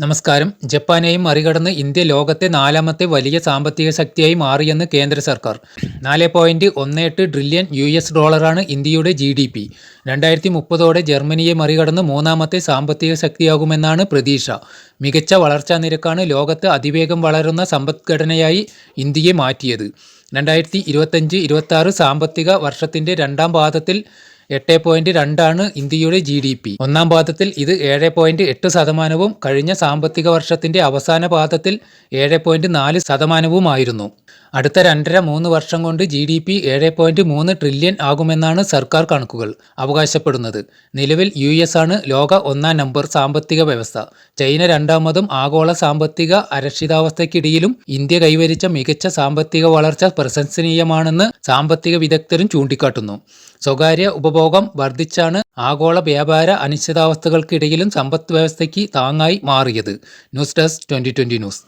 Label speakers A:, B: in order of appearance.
A: നമസ്കാരം. ജപ്പാനെയും മറികടന്ന് ഇന്ത്യ ലോകത്തെ നാലാമത്തെ വലിയ സാമ്പത്തിക ശക്തിയായി മാറിയെന്ന് കേന്ദ്ര സർക്കാർ. നാല് പോയിന്റ് ഒന്ന് എട്ട് ട്രില്യൺ യു എസ് ഡോളറാണ് ഇന്ത്യയുടെ ജി ഡി പി. രണ്ടായിരത്തി മുപ്പതോടെ ജർമ്മനിയെ മറികടന്ന് മൂന്നാമത്തെ സാമ്പത്തിക ശക്തിയാകുമെന്നാണ് പ്രതീക്ഷ. മികച്ച വളർച്ചാ നിരക്കാണ് ലോകത്ത് അതിവേഗം വളരുന്ന സമ്പദ്ഘടനയായി ഇന്ത്യയെ മാറ്റിയത്. രണ്ടായിരത്തി ഇരുപത്തഞ്ച് ഇരുപത്തി സാമ്പത്തിക വർഷത്തിന്റെ രണ്ടാം പാദത്തിൽ എട്ട് പോയിന്റ് രണ്ടാണ് ഇന്ത്യയുടെ ജി ഡി പി. ഒന്നാം പാദത്തിൽ ഇത് ഏഴ് പോയിന്റ് എട്ട് ശതമാനവും കഴിഞ്ഞ സാമ്പത്തിക വർഷത്തിന്റെ അവസാന പാദത്തിൽ ഏഴ് പോയിന്റ് നാല് ശതമാനവുമായിരുന്നു. അടുത്ത രണ്ടര മൂന്ന് വർഷം കൊണ്ട് ജി ഡി പി ഏഴ് പോയിന്റ് മൂന്ന് ട്രില്യൺ ആകുമെന്നാണ് സർക്കാർ കണക്കുകൾ അവകാശപ്പെടുന്നത്. നിലവിൽ യു എസ് ആണ് ലോക ഒന്നാം നമ്പർ സാമ്പത്തിക വ്യവസ്ഥ. ചൈന രണ്ടാമതും ആഗോള സാമ്പത്തിക അരക്ഷിതാവസ്ഥയ്ക്കിടയിലും ഇന്ത്യ കൈവരിച്ച മികച്ച സാമ്പത്തിക വളർച്ച പ്രശംസനീയമാണെന്ന് സാമ്പത്തിക വിദഗ്ധരും ചൂണ്ടിക്കാട്ടുന്നു. സ്വകാര്യ ഉപഭോഗം വർദ്ധിച്ചാണ് ആഗോള വ്യാപാര അനിശ്ചിതാവസ്ഥകൾക്കിടയിലും സമ്പദ് വ്യവസ്ഥയ്ക്ക് താങ്ങായി മാറിയത്. News desk twenty news.